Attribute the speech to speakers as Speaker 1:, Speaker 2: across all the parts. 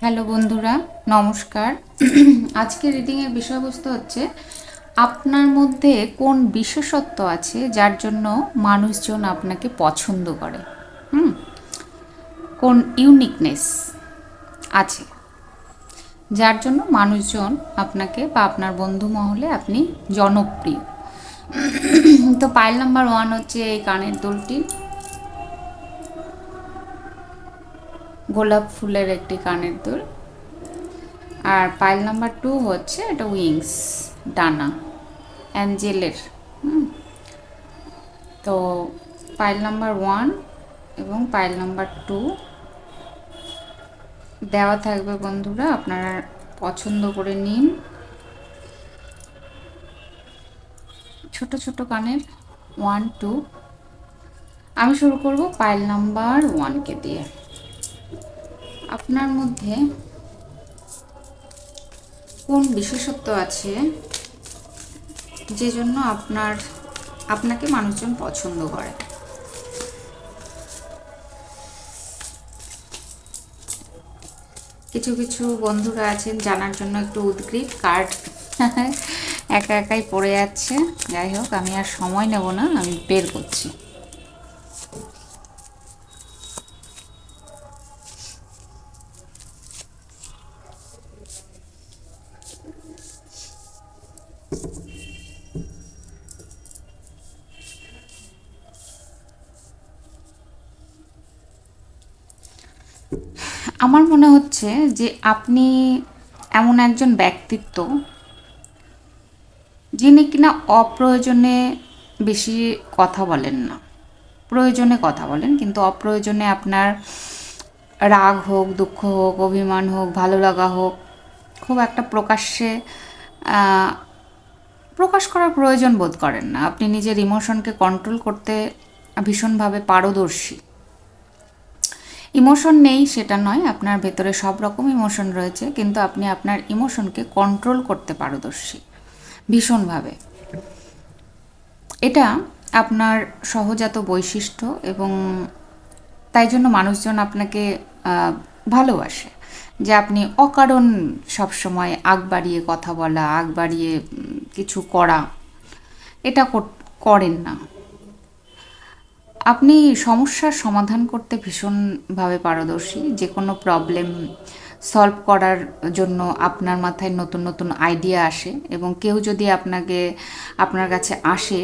Speaker 1: Hello বন্ধুরা, নমস্কার। আজকে রিডিংয়ের বিষয়বস্তু হচ্ছে, আপনার মধ্যে কোন বিশেষত্ব আছে যার জন্য মানুষজন আপনাকে পছন্দ করে? হুম? কোন ইউনিকনেস আছে যার জন্য মানুষজন আপনাকে বা আপনার বন্ধু মহলে আপনি জনপ্রিয়? তো পাইল নাম্বার ওয়ান হচ্ছে এই কানের দুলটি। গোলাপ ফুলের একটি কানের দুল। আর পাইল নাম্বার টু হচ্ছে এটা উইংস, ডানা, অ্যাঞ্জেলের তো পাইল নাম্বার ওয়ান এবং পাইল নাম্বার টু দেওয়া থাকবে বন্ধুরা, আপনারা পছন্দ করে নিন। ছোট ছোট কানের ওয়ান টু আমি শুরু করব পাইল নাম্বার ওয়ানকে দিয়ে। আপনার মধ্যে কোন বিশেষত্ব আছে যে জন্য আপনার, আপনাকে মানুষজন পছন্দ করে? কিছু কিছু বন্ধুরা আছেন, জানার জন্য একটু উদ্গ্রীব কার্ড একা, একাই পড়ে যাচ্ছে। যাই হোক, আমি আর সময় নেব না, আমি বের করছি আমার মনে হচ্ছে যে আপনি এমন একজন ব্যক্তিত্ব যিনি কিনা অপ্রয়োজনে বেশি কথা বলেন না। প্রয়োজনে কথা বলেন, কিন্তু অপ্রয়োজনে আপনার রাগ হোক, দুঃখ হোক, অভিমান হোক, ভালো লাগা হোক, খুব একটা প্রকাশ্যে প্রকাশ করার প্রয়োজন বোধ করেন না। আপনি নিজের ইমোশনকে কন্ট্রোল করতে ভীষণভাবে পারদর্শী। ইমোশন নেই, সেটা নয়, আপনার ভেতরে সব রকম ইমোশন রয়েছে, কিন্তু আপনি আপনার ইমোশনকে কন্ট্রোল করতে পারদর্শী, ভীষণভাবে। এটা আপনার সহজাত বৈশিষ্ট্য এবং তাই জন্য মানুষজন আপনাকে ভালোবাসে, যে আপনি অকারণ সবসময় আগ বাড়িয়ে কথা বলা, আগ বাড়িয়ে কিছু করা, এটা করেন না। আপনি সমস্যার সমাধান করতে ভীষণভাবে পারদর্শী যে কোনো প্রবলেম সলভ করার জন্য আপনার মাথায় নতুন নতুন আইডিয়া আসে এবং কেউ যদি আপনাকে, আপনার কাছে আসে,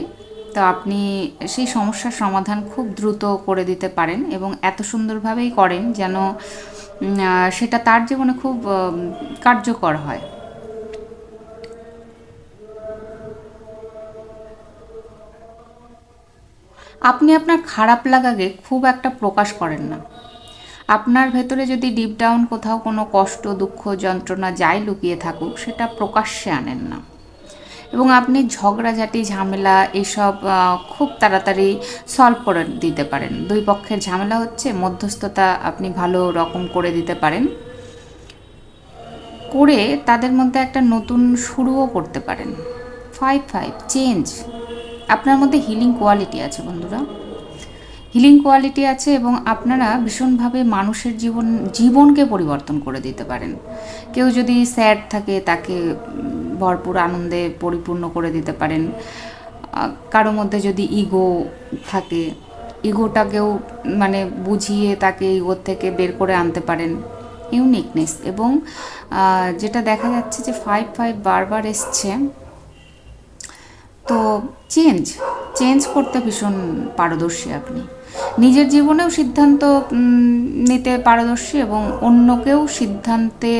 Speaker 1: তো আপনি সেই সমস্যার সমাধান খুব দ্রুত করে দিতে পারেন এবং এত সুন্দরভাবেই করেন যেন সেটা তার জীবনে খুব কার্যকর হয়। আপনি আপনার খারাপ লাগাকে খুব একটা প্রকাশ করেন না। আপনার ভেতরে যদি ডিপ ডাউন কোথাও কোনো কষ্ট, দুঃখ, যন্ত্রণা যাই লুকিয়ে থাকুক, সেটা প্রকাশ্যে আনেন না। এবং আপনি ঝগড়াঝাটি, ঝামেলা এসব খুব তাড়াতাড়ি সলভ করে দিতে পারেন। দুই পক্ষের ঝামেলা হচ্ছে, মধ্যস্থতা আপনি ভালো রকম করে দিতে পারেন। করে তাদের মধ্যে একটা নতুন শুরুও করতে পারেন। ফাইভ ফাইভ চেঞ্জ আপনার মধ্যে হিলিং কোয়ালিটি আছে বন্ধুরা। হিলিং কোয়ালিটি আছে এবং আপনারা ভীষণভাবে মানুষের জীবন, জীবনকে পরিবর্তন করে দিতে পারেন। কেউ যদি স্যাড থাকে, তাকে ভরপুর আনন্দে পরিপূর্ণ করে দিতে পারেন। কারও মধ্যে যদি ইগো থাকে ইগোটাকেও মানে বুঝিয়ে তাকে ইগোর থেকে বের করে আনতে পারেন। ইউনিকনেস এবং যেটা দেখা যাচ্ছে যে ফাইভ ফাইভ বারবার এসছে তো চেঞ্জ চেঞ্জ করতে ভীষণ পারদর্শী আপনি। নিজের জীবনেও সিদ্ধান্ত নিতে পারদর্শী এবং অন্যকেও সিদ্ধান্তে,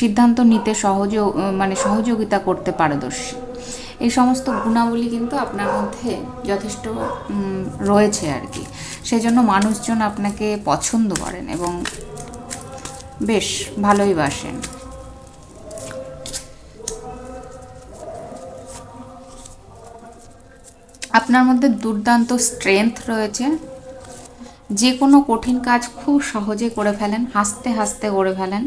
Speaker 1: সিদ্ধান্ত নিতে সহজ মানে সহযোগিতা করতে পারদর্শী। এই সমস্ত গুণাবলী কিন্তু আপনার মধ্যে যথেষ্ট রয়েছে আর কি। সেজন্য মানুষজন আপনাকে পছন্দ করেন এবং বেশ ভালোই বাসেন। আপনার মধ্যে দুর্দান্ত স্ট্রেংথ রয়েছে। যে কোনো কঠিন কাজ খুব সহজে করে ফেলেন, হাসতে হাসতে করে ফেলেন।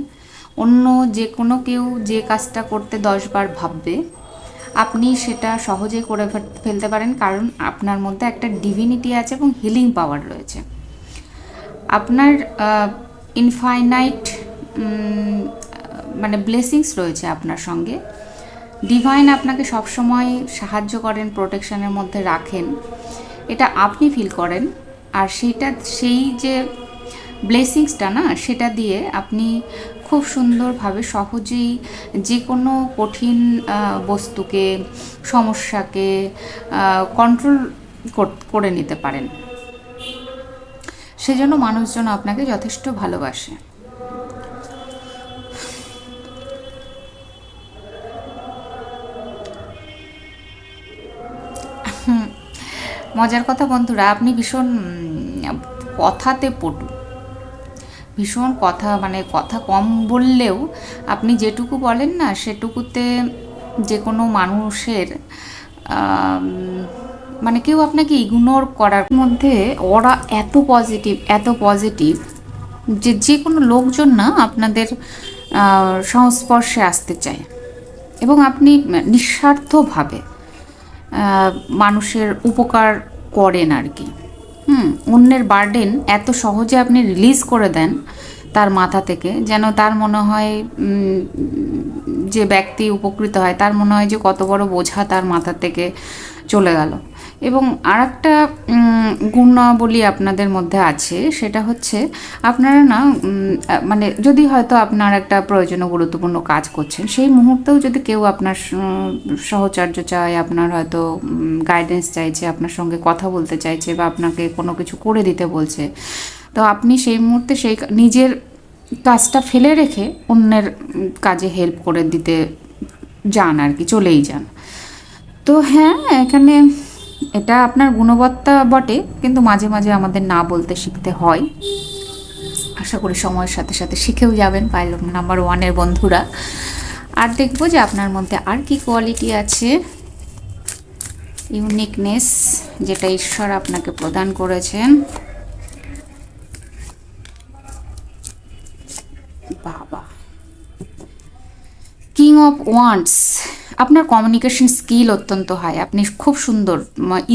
Speaker 1: অন্য যে কোনো কেউ যে কাজটা করতে দশবার ভাববে, আপনি সেটা সহজে করে ফেলতে পারেন কারণ আপনার মধ্যে একটা ডিভিনিটি আছে এবং হিলিং পাওয়ার রয়েছে। আপনার ইনফাইনাইট মানে ব্লেসিংস রয়েছে আপনার সঙ্গে। ডিভাইন আপনাকে সবসময় সাহায্য করেন প্রোটেকশনের মধ্যে রাখেন। এটা আপনি ফিল করেন। আর সেইটা সেই যে ব্লেসিংসটা না, সেটা দিয়ে আপনি খুব সুন্দরভাবে সহজেই যে কোনো কঠিন বস্তুকে, সমস্যাকে কন্ট্রোল করে নিতে পারেন। সেজন্য মানুষজন আপনাকে যথেষ্ট ভালোবাসে। মজার কথা বন্ধুরা আপনি ভীষণ কথাতে পটু। ভীষণ কথা মানে কথা কম বললেও আপনি যেটুকু বলেন না সেটুকুতে যে কোনো মানুষের মানে কেউ আপনাকে ইগনোর করার মধ্যে ওরা এত পজিটিভ এত পজিটিভ যে যে কোনো লোকজন না আপনাদের সংস্পর্শে আসতে চায়। এবং আপনি নিঃস্বার্থভাবে আহ, মানুষের উপকার করেন আর কি। হুম, অন্যের বার্ডেন এত সহজে আপনি রিলিজ করে দেন তার মাথা থেকে, যেন তার মনে হয় যে ব্যক্তি উপকৃত হয়, তার মনে হয় যে কত বড় বোঝা তার মাথা থেকে চলে গেল। এবং আর একটা গুণাবলী আপনাদের মধ্যে আছে, সেটা হচ্ছে আপনারা না মানে যদি হয়তো আপনার একটা প্রয়োজনীয় গুরুত্বপূর্ণ কাজ করছেন, সেই মুহূর্তেও যদি কেউ আপনার সহচর্য চায়, আপনার হয়তো গাইডেন্স চাইছে, আপনার সঙ্গে কথা বলতে চাইছে বা আপনাকে কোনো কিছু করে দিতে বলছে, তো আপনি সেই মুহূর্তে সেই নিজের কাজটা ফেলে রেখে অন্যের কাজে হেল্প করে দিতে যান আর কি, চলেই যান। তো হ্যাঁ এখানে এটা আপনার গুণবত্তা বটে, কিন্তু মাঝে মাঝে আমাদের না বলতে শিখতে হয়। আশা করি সময়ের সাথে সাথে শিখেও যাবেন, পাইলট নাম্বার ওয়ানের বন্ধুরা। আর দেখব যে আপনার মধ্যে আর কি কোয়ালিটি আছে। ইউনিকনেস যেটা ঈশ্বর আপনাকে প্রদান করেছেন। বাবা। কিং অফ ওয়ান্টস আপনার কমিউনিকেশন স্কিল অত্যন্ত হাই আপনি খুব সুন্দর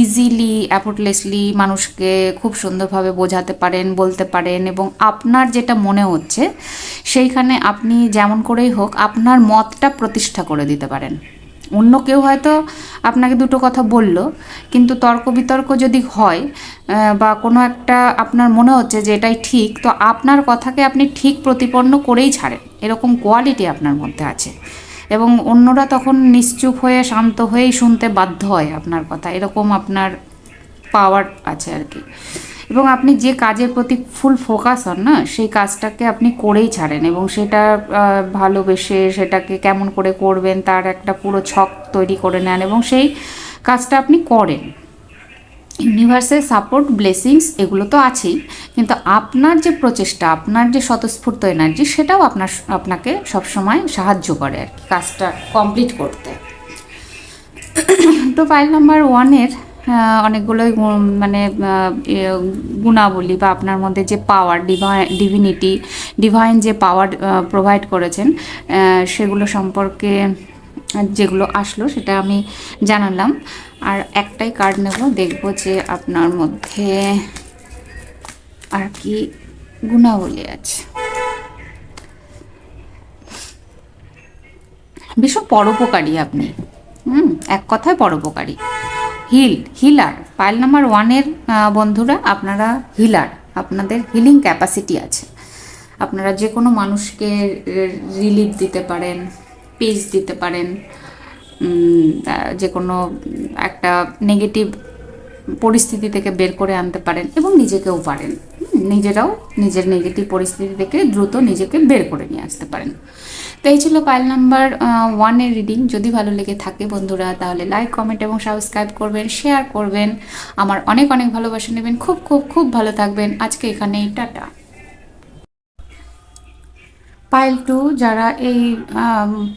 Speaker 1: ইজিলি অ্যাফোর্টলেসলি মানুষকে খুব সুন্দরভাবে বোঝাতে পারেন, বলতে পারেন এবং আপনার যেটা মনে হচ্ছে, সেইখানে আপনি যেমন করেই হোক আপনার মতটা প্রতিষ্ঠা করে দিতে পারেন। অন্য কেউ হয়তো আপনাকে দুটো কথা বলল, কিন্তু তর্ক বিতর্ক যদি হয় বা কোনো একটা আপনার মনে হচ্ছে যে এটাই ঠিক, তো আপনার কথাকে আপনি ঠিক প্রতিপন্ন করেই ছাড়েন। এরকম কোয়ালিটি আপনার মধ্যে আছে। এবং অন্যরা তখন নিশ্চুপ হয়ে, শান্ত হয়েই শুনতে বাধ্য হয় আপনার কথা। এরকম আপনার পাওয়ার আছে আর কি। এবং আপনি যে কাজের প্রতি ফুল ফোকাস হন না, সেই কাজটাকে আপনি করেই ছাড়েন এবং সেটা ভালোবেসে সেটাকে কেমন করে করবেন, তার একটা পুরো ছক তৈরি করে নেন এবং সেই কাজটা আপনি করেন। ইউনিভার্সের সাপোর্ট, ব্লেসিংস এগুলো তো আছেই। কিন্তু আপনার যে প্রচেষ্টা, আপনার যে স্বতঃস্ফূর্ত এনার্জি, সেটাও আপনার আপনাকে সবসময় সাহায্য করে আর কি, কাজটা কমপ্লিট করতে। তো ফাইল নাম্বার ওয়ানের অনেকগুলোই মানে গুণাবলী বা আপনার মধ্যে যে পাওয়ার ডিভাই ডিভিনিটি, ডিভাইন যে পাওয়ার প্রোভাইড করেছেন সেগুলো সম্পর্কে যেগুলো আসলো সেটা আমি জানালাম। আর একটাই কার্ড নেব, দেখব যে আপনার মধ্যে আর কি গুণাবলী আছে। ভীষণ পরোপকারী আপনি। হুম, এক কথায় পরোপকারী। হিল হিলার পাইল নাম্বার ওয়ানের বন্ধুরা, আপনারা হিলার আপনাদের হিলিং ক্যাপাসিটি আছে। আপনারা যে কোনো মানুষকে রিলিফ দিতে পারেন। পিস দিতে পারেন। যে কোনো একটা নেগেটিভ পরিস্থিতি থেকে বের করে আনতে পারেন এবং নিজেকেও পারেন। নিজেরাও নিজের নেগেটিভ পরিস্থিতি থেকে দ্রুত নিজেকে বের করে নিয়ে আসতে পারেন। তো এই ছিল পাইল নাম্বার ওয়ানের রিডিং যদি ভালো লেগে থাকে বন্ধুরা, তাহলে লাইক কমেন্ট এবং সাবস্ক্রাইব করবেন শেয়ার করবেন। আমার অনেক অনেক ভালোবাসা নেবেন। খুব খুব খুব ভালো থাকবেন। আজকে এখানেই, টাটা। পাইল টু যারা এই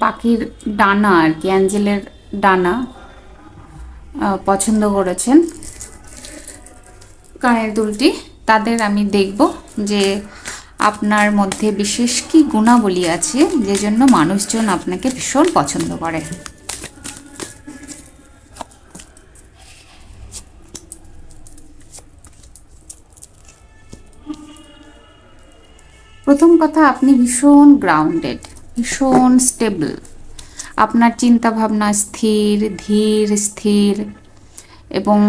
Speaker 1: পাখির ডানা আর কি, অ্যাঞ্জেলের ডানা পছন্দ করেছেন কানের দুলটি, তাদের আমি দেখব যে আপনার মধ্যে বিশেষ কি গুণাবলী আছে যে জন্য মানুষজন আপনাকে ভীষণ পছন্দ করে। প্রথম কথা, আপনি ভীষণ গ্রাউন্ডেড ভীষণ স্টেবল আপনার চিন্তা ভাবনা স্থির, ধীর, স্থির, এবং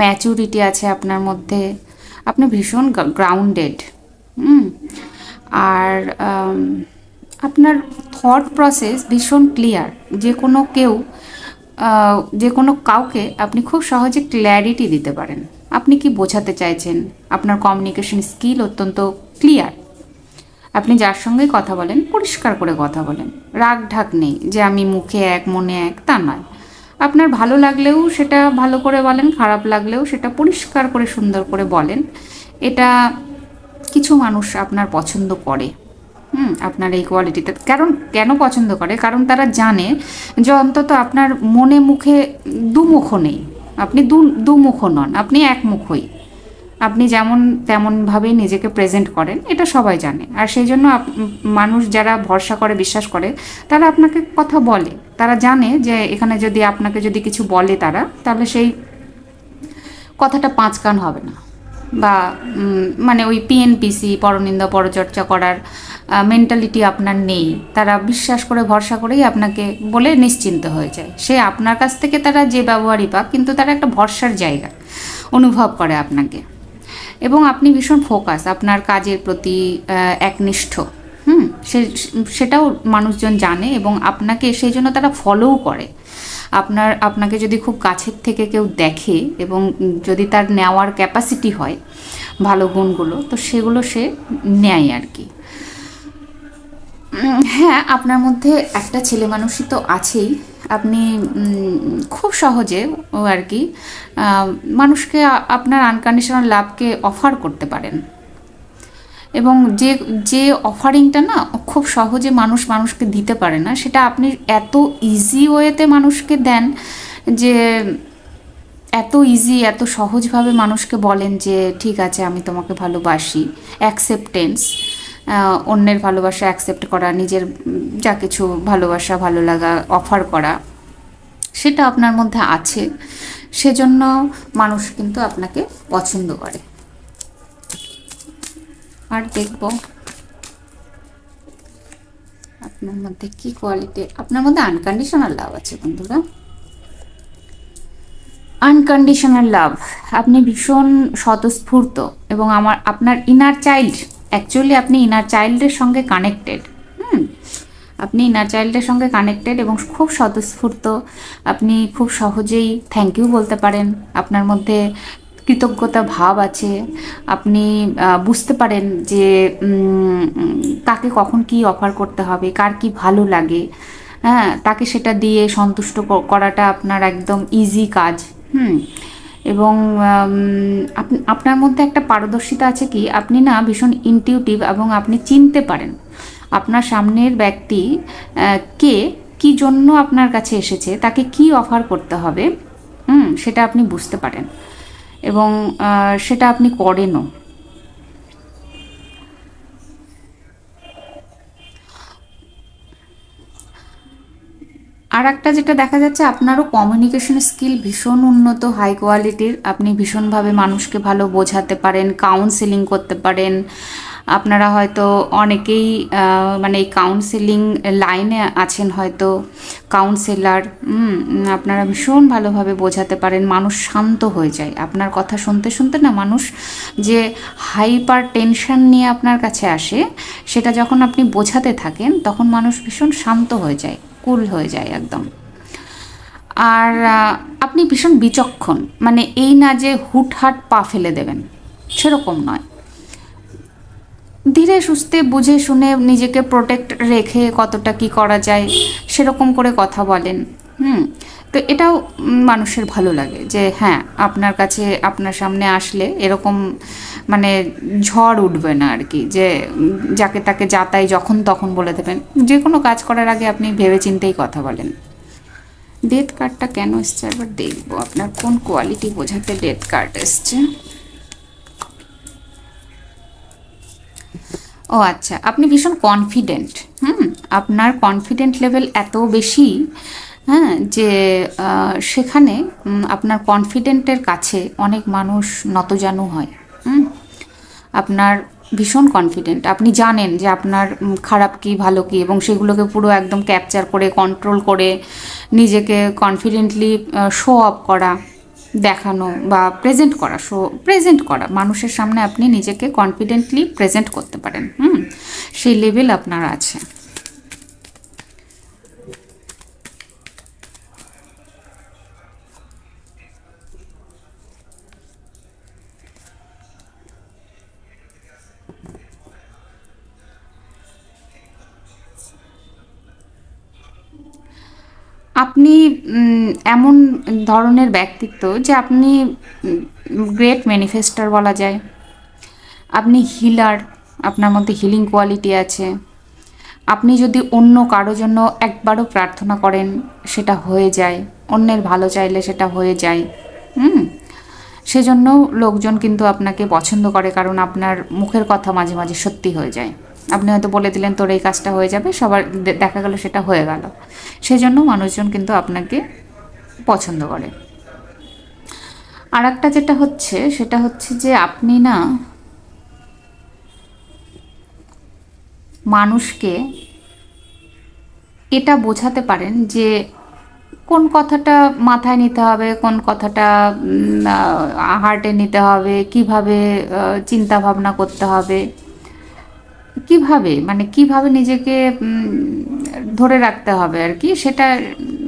Speaker 1: ম্যাচুরিটি আছে আপনার মধ্যে। আপনি ভীষণ গ্রাউন্ডেড আর আপনার থট প্রসেস ভীষণ ক্লিয়ার যে কোনো কেউ যে কোনো কাউকে আপনি খুব সহজে ক্ল্যারিটি দিতে পারেন। আপনি কি বোঝাতে চাইছেন? আপনার কমিউনিকেশন স্কিল অত্যন্ত ক্লিয়ার আপনি যার সঙ্গেই কথা বলেন, পরিষ্কার করে কথা বলেন। রাগ ঢাক নেই যে আমি মুখে এক, মনে এক, তা নয়। আপনার ভালো লাগলেও সেটা ভালো করে বলেন, খারাপ লাগলেও সেটা পরিষ্কার করে, সুন্দর করে বলেন। এটা কিছু মানুষ আপনার পছন্দ করে। হুম, আপনার এই কোয়ালিটিতে কারণ কেন পছন্দ করে? কারণ তারা জানে যে অন্তত আপনার মনে, মুখে দুমুখ নেই। আপনি দু, দুমুখ নন, আপনি একমুখই। আপনি যেমন তেমনভাবেই নিজেকে প্রেজেন্ট করেন, এটা সবাই জানে। আর সেই জন্য মানুষ যারা ভরসা করে, বিশ্বাস করে, তারা আপনাকে কথা বলে। তারা জানে যে এখানে যদি আপনাকে যদি কিছু বলে তারা, তাহলে সেই কথাটা পাঁচ কান হবে না। বা মানে ওই পিএনপিসি পরনিন্দা, পরচর্চা করার মেন্টালিটি আপনার নেই। তারা বিশ্বাস করে, ভরসা করেই আপনাকে বলে নিশ্চিন্ত হয়ে যায়। সে আপনার কাছ থেকে তারা যে ব্যবহারই পাক, কিন্তু তারা একটা ভরসার জায়গা অনুভব করে আপনাকে। এবং আপনি ভীষণ ফোকাস আপনার কাজের প্রতি একনিষ্ঠ। হুম? সে, সেটাও মানুষজন জানে এবং আপনাকে সেই জন্য তারা ফলোও করে। আপনার, আপনাকে যদি খুব কাছের থেকে কেউ দেখে এবং যদি তার নেওয়ার ক্যাপাসিটি হয় ভালো গুণগুলো, তো সেগুলো সে নেয় আর কি। হ্যাঁ আপনার মধ্যে একটা ছেলে মানুষই তো আছেই। আপনি খুব সহজে ও আর কি মানুষকে আপনার আনকন্ডিশনাল লাভকে অফার করতে পারেন। এবং যে যে অফারিংটা না খুব সহজে মানুষ মানুষকে দিতে পারে না, সেটা আপনি এত ইজি ওয়েতে মানুষকে দেন যে, এত ইজি এত সহজভাবে মানুষকে বলেন যে, ঠিক আছে, আমি তোমাকে ভালোবাসি। অ্যাকসেপ্টেন্স অন্যের ভালোবাসা অ্যাকসেপ্ট করা, নিজের যা কিছু ভালোবাসা, ভালো লাগা অফার করা, সেটা আপনার মধ্যে আছে। সেজন্য মানুষ কিন্তু আপনাকে পছন্দ করে। আর দেখব আপনার মধ্যে কি কোয়ালিটি আপনার মধ্যে আনকন্ডিশনাল লাভ আছে বন্ধুরা? আনকন্ডিশনাল লাভ আপনি ভীষণ স্বতঃস্ফূর্ত এবং আমার, আপনার ইনার চাইল্ড অ্যাকচুয়ালি আপনি ইনার চাইল্ডের সঙ্গে কানেক্টেড হুম? আপনি ইনার চাইল্ডের সঙ্গে কানেক্টেড এবং খুব স্বতঃস্ফূর্ত, আপনি খুব সহজেই থ্যাংক ইউ বলতে পারেন, আপনার মধ্যে কৃতজ্ঞতা ভাব আছে, আপনি বুঝতে পারেন যে কাকে কখন কি অফার করতে হবে, কার কি ভালো লাগে হ্যাঁ? তাকে সেটা দিয়ে সন্তুষ্ট করাটা আপনার একদম ইজি কাজ, হুম? এবং আপ- আপনার মধ্যে একটা পারদর্শিতা আছে কি? আপনি না ভীষণ ইনটিউটিভ এবং আপনি চিনতে পারেন। আপনার সামনের ব্যক্তি কে কি জন্য আপনার কাছে এসেছে, তাকে কি অফার করতে হবে, হুম, সেটা আপনি বুঝতে পারেন। এবং সেটা আপনি করেনও। আর একটা যেটা দেখা যাচ্ছে, আপনারও কমিউনিকেশন স্কিল ভীষণ উন্নত হাই কোয়ালিটির আপনি ভীষণভাবে মানুষকে ভালো বোঝাতে পারেন কাউন্সেলিং করতে পারেন। আপনারা হয়তো অনেকেই মানে এই কাউন্সেলিং লাইনে আছেন হয়তো কাউন্সেলার আপনারা ভীষণ ভালোভাবে বোঝাতে পারেন, মানুষ শান্ত হয়ে যায়। আপনার কথা শুনতে শুনতে না, মানুষ যে হাইপার টেনশন নিয়ে আপনার কাছে আসে, সেটা যখন আপনি বোঝাতে থাকেন, তখন মানুষ ভীষণ শান্ত হয়ে যায়। কুল হয়ে যায় একদম। আর আপনি ভীষণ বিচক্ষণ মানে এই না যে হুটহাট পা ফেলে দেবেন, সেরকম নয়। ধীরে সুস্থে বুঝে শুনে নিজেকে প্রোটেক্ট রেখে কতটা কি করা যায়, সেরকম করে কথা বলেন। হুম তো এটাও মানুষের ভালো লাগে যে হ্যাঁ আপনার কাছে আপনার সামনে আসলে এরকম মানে ঝড় উঠবে না আর কি যে যাকে তাকে যা তাই যখন তখন বলে দেবেন। যে কোনো কাজ করার আগে আপনি ভেবে চিন্তেই কথা বলেন। ডেথ কার্ডটা কেন এসছে একবার দেখব। আপনার কোন কোয়ালিটি বোঝাতে ডেথ কার্ড এসছে? ও আচ্ছা আপনি ভীষণ কনফিডেন্ট হুম? আপনার কনফিডেন্ট লেভেল এত বেশি হ্যাঁ যে সেখানে আপনার কনফিডেন্টের কাছে অনেক মানুষ নতজানু হয় আপনার ভীষণ কনফিডেন্ট আপনি জানেন যে আপনার খারাপ কি, ভালো কি, এবং সেগুলোকে পুরো একদম ক্যাপচার করে কন্ট্রোল করে, নিজেকে কনফিডেন্টলি শো অফ করা, দেখানো বা প্রেজেন্ট করা শো প্রেজেন্ট করা। মানুষের সামনে আপনি নিজেকে কনফিডেন্টলি প্রেজেন্ট করতে পারেন, হুম? সেই লেভেল আপনার আছে। এমন ধরনের ব্যক্তিত্ব যে আপনি গ্রেট ম্যানিফেস্টার বলা যায়। আপনি হিলার আপনার মধ্যে হিলিং কোয়ালিটি আছে। আপনি যদি অন্য কারও জন্য একবারও প্রার্থনা করেন, সেটা হয়ে যায়। অন্যের ভালো চাইলে সেটা হয়ে যায়। হুম? সেজন্য লোকজন কিন্তু আপনাকে পছন্দ করে, কারণ আপনার মুখের কথা মাঝে মাঝে সত্যি হয়ে যায়। আপনি হয়তো বলে দিলেন, তোর এই কাজটা হয়ে যাবে, সবার দেখা গেল সেটা হয়ে গেল। সেজন্য মানুষজন কিন্তু আপনাকে পছন্দ করে। আর একটা যেটা হচ্ছে, সেটা হচ্ছে যে আপনি না মানুষকে এটা বোঝাতে পারেন যে কোন কথাটা মাথায় নিতে হবে, কোন কথাটা হার্টে নিতে হবে, কীভাবে চিন্তা ভাবনা করতে হবে। কীভাবে মানে কীভাবে নিজেকে ধরে রাখতে হবে আর কি, সেটা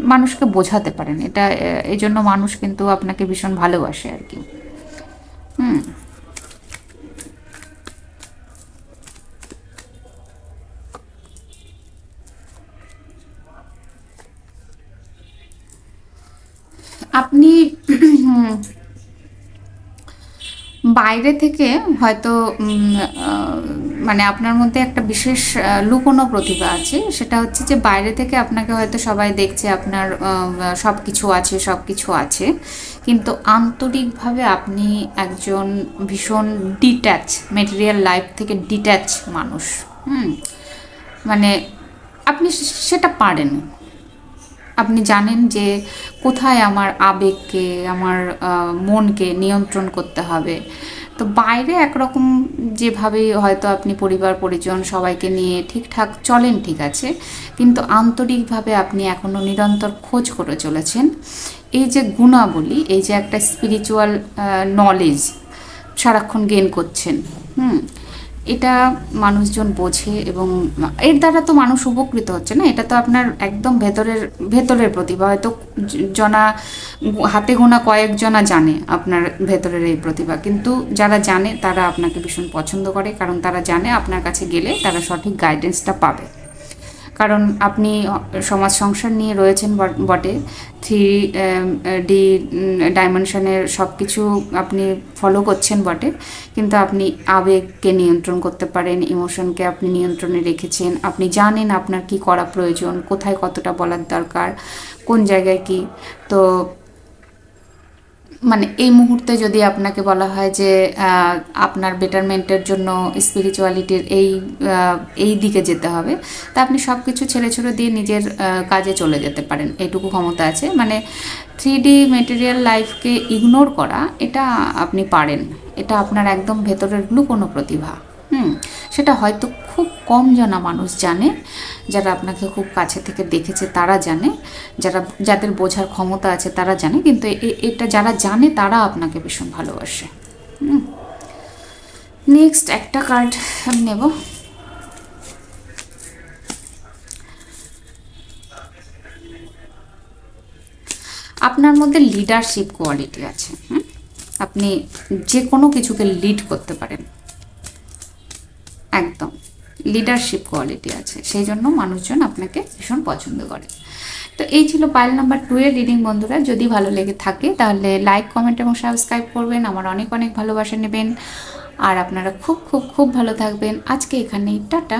Speaker 1: মানুষকে বোঝাতে পারেন। এটা এই জন্য মানুষ কিন্তু আপনাকে ভীষণ ভালোবাসে আর কি। হুম। আপনি বাইরে থেকে হয়তো মানে আপনার মধ্যে একটা বিশেষ লুকোনো প্রতিভা আছে। সেটা হচ্ছে যে বাইরে থেকে আপনাকে হয়তো সবাই দেখছে আপনার সব কিছু আছে সব কিছু আছে। কিন্তু আন্তরিকভাবে আপনি একজন ভীষণ ডিট্যাচ মেটেরিয়াল লাইফ থেকে ডিট্যাচ মানুষ, হুম? মানে আপনি সেটা পারেন আপনি জানেন যে কোথায় আমার আবেগকে, আমার মনকে নিয়ন্ত্রণ করতে হবে। তো বাইরে একরকম যেভাবে হয়তো আপনি পরিবার, পরিজন সবাইকে নিয়ে ঠিকঠাক চলেন, ঠিক আছে, কিন্তু আন্তরিকভাবে আপনি এখনও নিরন্তর খোঁজ করে চলেছেন। এই যে গুণাবলী, এই যে একটা স্পিরিচুয়াল নলেজ সারাক্ষণ গেন করছেন, হুম এটা মানুষজন বোঝে এবং এর দ্বারা তো মানুষ উপকৃত হচ্ছে না, এটা তো আপনার একদম ভেতরের ভেতরের প্রতিভা হয়তো জনা, হাতে গোনা কয়েকজনা জানে আপনার ভেতরের এই প্রতিভা। কিন্তু যারা জানে তারা আপনাকে ভীষণ পছন্দ করে, কারণ তারা জানে আপনার কাছে গেলে তারা সঠিক গাইডেন্সটা পাবে। কারণ আপনি সমাজ সংসার নিয়ে রয়েছেন বট- থ্রি ডি ডাইমেনশনের সব কিছু আপনি ফলো করছেন বটে। কিন্তু আপনি আবেগকে নিয়ন্ত্রণ করতে পারেন ইমোশনকে আপনি নিয়ন্ত্রণে রেখেছেন। আপনি জানেন আপনার কি করা প্রয়োজন, কোথায় কতটা বলার দরকার, কোন জায়গায় কি। তো মানে এই মুহূর্তে যদি আপনাকে বলা হয় যে আপনার বেটারমেন্টের জন্য স্পিরিচুয়ালিটির এই এই দিকে যেতে হবে, তা আপনি সব কিছু ছেড়ে ছেড়ে দিয়ে নিজের কাজে চলে যেতে পারেন। এটুকু ক্ষমতা আছে। মানে থ্রি ডি মেটেরিয়াল লাইফকে ইগনোর করা, এটা আপনি পারেন। এটা আপনার একদম ভেতরের কোনো প্রতিভা হুম, সেটা হয়তো খুব কম জানা মানুষ জানে, যারা আপনাকে খুব কাছে থেকে দেখেছে তারা জানে, যারা, যাদের বোঝার ক্ষমতা আছে তারা জানে, কিন্তু এটা যারা জানে তারা আপনাকে ভীষণ ভালোবাসে হুম নেক্সট একটা কার্ড আমি নেব আপনার মধ্যে লিডারশিপ কোয়ালিটি আছে? আপনি যে কোনো কিছুকে লিড করতে পারেন একদম। লিডারশিপ কোয়ালিটি আছে। সেই জন্য মানুষজন আপনাকে ভীষণ পছন্দ করে। তো এই ছিল পাইল নাম্বার টু এর রিডিং বন্ধুরা। যদি ভালো লেগে থাকে, তাহলে লাইক কমেন্ট এবং সাবস্ক্রাইব করবেন। আমার অনেক অনেক ভালোবাসা নেবেন। আর আপনারা খুব খুব খুব ভালো থাকবেন। আজকে এখানেই, টাটা।